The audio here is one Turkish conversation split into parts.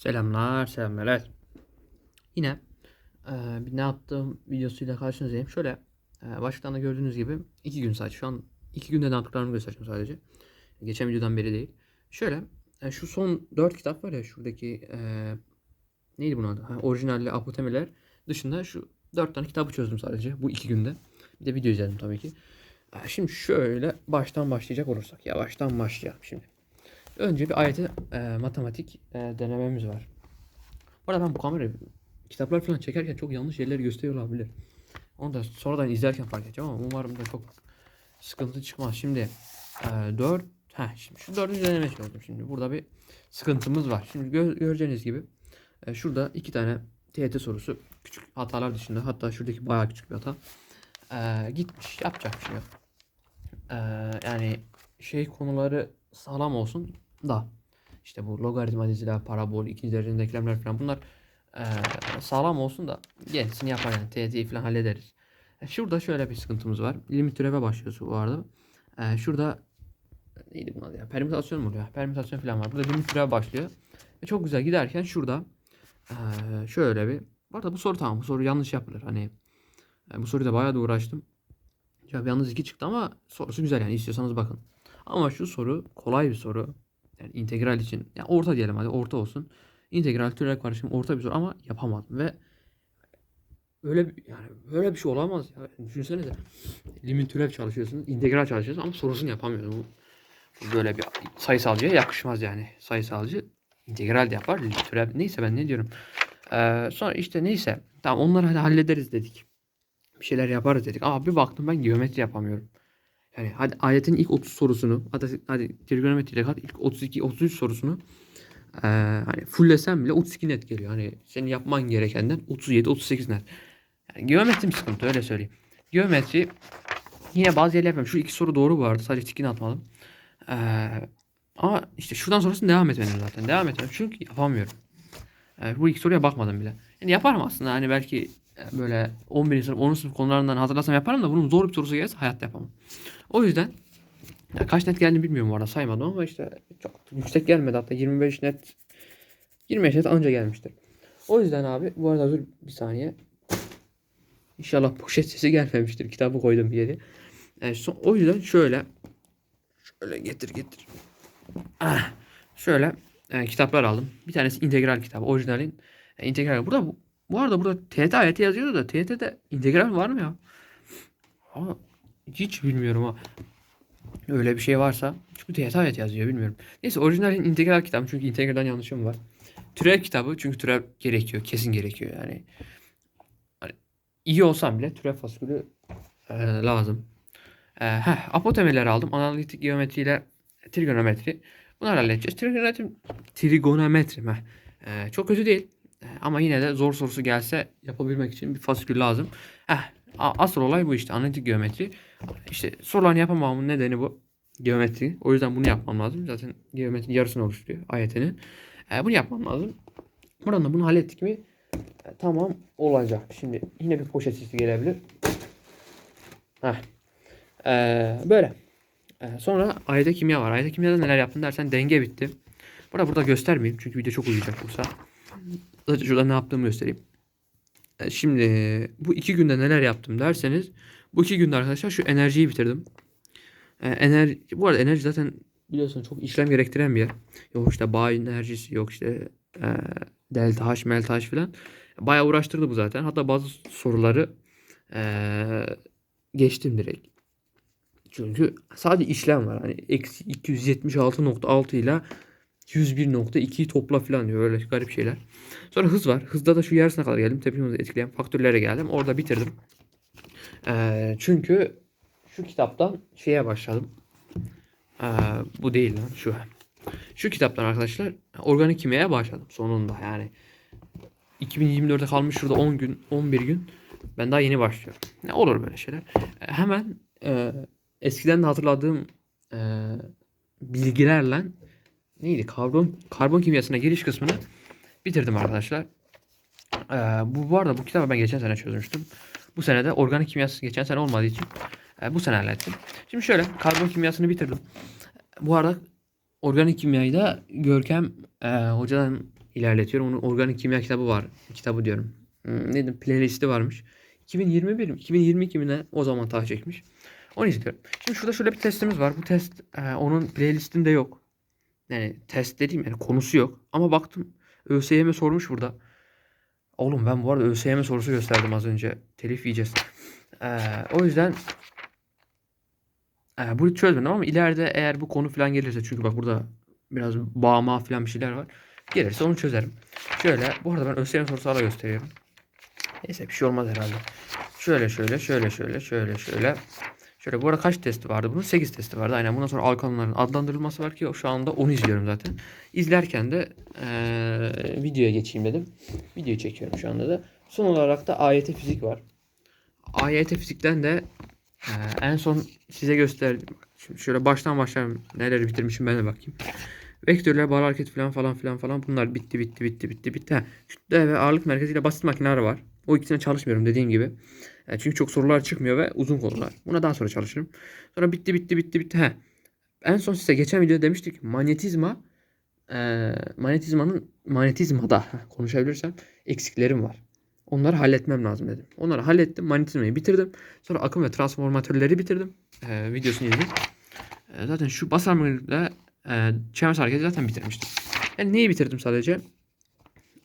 Selamlar, selamlar. Yine eee, bir ne yaptığım videosuyla karşınızdayım. Şöyle eee başlıktan da gördüğünüz gibi iki gün sadece. Şu an iki günde ne yaptıklarımı göstereceğim sadece. Geçen videodan beri değil. Şöyle e, şu son dört kitap var ya şuradaki eee neydi bunun adı? Ha, orijinalle apotemeler dışında şu dört tane kitabı çözdüm sadece bu iki günde. Bir de video izledim tabii ki. E, Şimdi şöyle baştan başlayacak olursak. Yavaştan başlayalım şimdi. Önce bir ayeti e, matematik e, denememiz var. Bu arada ben bu kamerayı kitaplar falan çekerken çok yanlış yerleri gösteriyor olabilir. Onu da sonradan izlerken fark edeceğim ama umarım da çok sıkıntı çıkmaz. Şimdi e, 4 Heh, şimdi şu dördüncü deneme çözdüm şimdi. Burada bir sıkıntımız var. Şimdi gö- göreceğiniz gibi e, şurada iki tane TYT sorusu küçük hatalar dışında hatta şuradaki bayağı küçük bir hata e, gitmiş. Yapacak bir şey yok. E, yani şey konuları sağlam olsun da işte bu logaritma diziler, parabol, ikinci derece denklemler falan bunlar eee, sağlam olsun da gerisini yapar yani TYT'yi falan hallederiz. E, Şurada şöyle bir sıkıntımız var. Limit türeve başlıyoruz bu arada. E, şurada neydi bunun adı ya? Permütasyon mu oluyor? Permütasyon falan var. Burada limit türeve başlıyor. Ve çok güzel giderken şurada eee, şöyle bir bu arada bu soru tamam. Bu soru yanlış yapılır. Hani e, bu soruyu da bayağı da uğraştım. Cevap yalnız 2 çıktı ama sorusu güzel yani istiyorsanız bakın. Ama şu soru kolay bir soru. Yani integral için. Yani orta diyelim hadi orta olsun. İntegral türev karışımı orta bir soru ama yapamadım ve öyle yani böyle bir şey olamaz ya. Düşünsenize. Limit türev çalışıyorsunuz, integral çalışıyorsunuz ama sorusunu yapamıyorsunuz. Bu, böyle bir sayısalcıya yakışmaz yani. Sayısalcı integral de yapar, limit türev neyse ben ne diyorum. Ee, sonra işte neyse tamam onları hadi hallederiz dedik. Bir şeyler yaparız dedik. Ama bir baktım ben geometri yapamıyorum. Yani hadi ayetin ilk 30 sorusunu hadi, hadi trigonometriyle kat ilk 32 33 sorusunu eee hani fulllesem bile 32 net geliyor. Hani senin yapman gerekenden 37 38 net. Yani geometrim sıkıntı öyle söyleyeyim. Geometri yine bazı yerler yapıyorum. Şu iki soru doğru bu arada. Sadece tikini atmadım. Eee ama işte şuradan sonrasını devam etmedim zaten. Devam etmedim çünkü yapamıyorum. Eee, bu iki soruya bakmadım bile. Yani yaparım aslında hani belki e, böyle 11. sınıf 10. sınıf konularından hazırlasam yaparım da bunun zor bir sorusu gelirse hayatta yapamam. O yüzden ya kaç net geldiğini bilmiyorum bu arada saymadım ama işte çok yüksek gelmedi hatta 25 net 25 net anca gelmiştir. O yüzden abi bu arada dur bir saniye. İnşallah poşet sesi gelmemiştir. Kitabı koydum bir yere. Yani son- o yüzden şöyle şöyle getir getir. Ah, şöyle e, kitaplar aldım. Bir tanesi integral kitabı. Orijinalin e, integral. Burada bu, bu arada burada TET ayeti yazıyordu da TET'de integral var mı ya? Ama hiç bilmiyorum ha. Öyle bir şey varsa. Çünkü TYT ayet yazıyor bilmiyorum. Neyse orijinalin integral kitabı çünkü integralden yanlışım var. Türev kitabı çünkü türev gerekiyor. Kesin gerekiyor yani. Hani iyi olsam bile türev faskülü e, lazım. E, heh, apotemeler aldım. Analitik geometriyle trigonometri. Bunları halledeceğiz. Trigonometri, trigonometri heh. E, çok kötü değil. E, ama yine de zor sorusu gelse yapabilmek için bir faskül lazım. Heh, a- asıl olay bu işte. Analitik geometri. İşte sorularını yapamamamın nedeni bu. Geometri. O yüzden bunu yapmam lazım. Zaten geometrinin yarısını oluşturuyor ayetinin. E, bunu yapmam lazım. Buradan da bunu hallettik mi e, tamam olacak. Şimdi yine bir poşet sesi gelebilir. Heh. E, böyle. E, sonra ayete kimya var. Ayete kimyada neler yaptın dersen denge bitti. Burada burada göstermeyeyim çünkü video çok uyuyacak yoksa. Sadece şurada ne yaptığımı göstereyim. E, Şimdi bu iki günde neler yaptım derseniz bu iki günde arkadaşlar şu enerjiyi bitirdim. E, enerji, bu arada enerji zaten biliyorsun çok işlem gerektiren bir yer. Yok işte bağ enerjisi yok işte e, delta H, melta H filan. Bayağı uğraştırdı bu zaten. Hatta bazı soruları e, geçtim direkt. Çünkü sadece işlem var. Hani eksi 276.6 ile 101.2'yi topla falan diyor. Öyle garip şeyler. Sonra hız var. Hızda da şu yarısına kadar geldim. Tepki hızı etkileyen faktörlere geldim. Orada bitirdim. Ee, çünkü şu kitaptan şeye başladım. Ee, bu değil lan şu. Şu kitaptan arkadaşlar organik kimyaya başladım sonunda yani. 2024'e kalmış şurada 10 gün 11 gün. Ben daha yeni başlıyorum. Ne olur böyle şeyler. Ee, hemen e, eskiden de hatırladığım e, bilgilerle neydi karbon karbon kimyasına giriş kısmını bitirdim arkadaşlar. Ee, bu bu arada bu kitabı ben geçen sene çözmüştüm. Bu sene de organik kimyası geçen sene olmadığı için e, bu sene hallettim. Şimdi şöyle karbon kimyasını bitirdim. Bu arada organik kimyayı da Görkem e, hocadan ilerletiyorum. Onun organik kimya kitabı var. Kitabı diyorum. Hmm, neydi? Playlisti varmış. 2021 mi? 2022 mi ne? O zaman takip çekmiş. Onu izliyorum. Şimdi şurada şöyle bir testimiz var. Bu test e, onun playlistinde yok. Yani test dediğim yani konusu yok. Ama baktım ÖSYM sormuş burada. Oğlum ben bu arada ÖSYM sorusu gösterdim az önce. Telif yiyeceğiz. E, o yüzden e, bunu çözmedim ama ileride eğer bu konu falan gelirse çünkü bak burada biraz bağma falan bir şeyler var. Gelirse onu çözerim. Şöyle bu arada ben ÖSYM sorusu da gösteriyorum. Neyse bir şey olmaz herhalde. Şöyle şöyle şöyle şöyle şöyle şöyle. Şöyle bu arada kaç testi vardı? Bunun 8 testi vardı. Aynen bundan sonra alkanların adlandırılması var ki şu anda onu izliyorum zaten. İzlerken de eee, videoya geçeyim dedim. Videoyu çekiyorum şu anda da. Son olarak da AYT fizik var. AYT fizikten de eee, en son size gösterdim. Şimdi şöyle baştan başlayalım. Neleri bitirmişim ben de bakayım. Vektörler, bar hareket falan falan filan falan bunlar bitti bitti bitti bitti bitti. Ha, kütle ve ağırlık merkeziyle basit makineler var. O ikisine çalışmıyorum dediğim gibi. E, çünkü çok sorular çıkmıyor ve uzun konular. Buna daha sonra çalışırım. Sonra bitti bitti bitti bitti. He. En son size geçen videoda demiştik manyetizma e, manyetizmanın manyetizmada konuşabilirsem eksiklerim var. Onları halletmem lazım dedim. Onları hallettim. Manyetizmayı bitirdim. Sonra akım ve transformatörleri bitirdim. E, videosunu izledim. E, zaten şu basamırla e, çember hareketi zaten bitirmiştim. Yani neyi bitirdim sadece?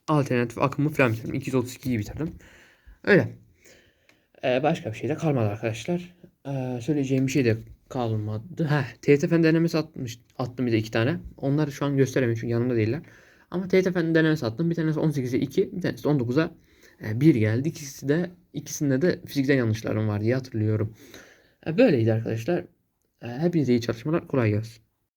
Alternatif akımı falan bitirdim. 232'yi bitirdim. Öyle. Ee, başka bir şey de kalmadı arkadaşlar. Ee, söyleyeceğim bir şey de kalmadı. Heh, TYT fen denemesi atmış, attım bir de iki tane. Onları şu an gösteremiyorum çünkü yanımda değiller. Ama TYT fen denemesi attım. Bir tanesi 18'e 2, bir tanesi de 19'a 1 geldi. İkisi de ikisinde de fizikten yanlışlarım var diye hatırlıyorum. Ee, böyleydi arkadaşlar. Ee, hepinize iyi çalışmalar. Kolay gelsin.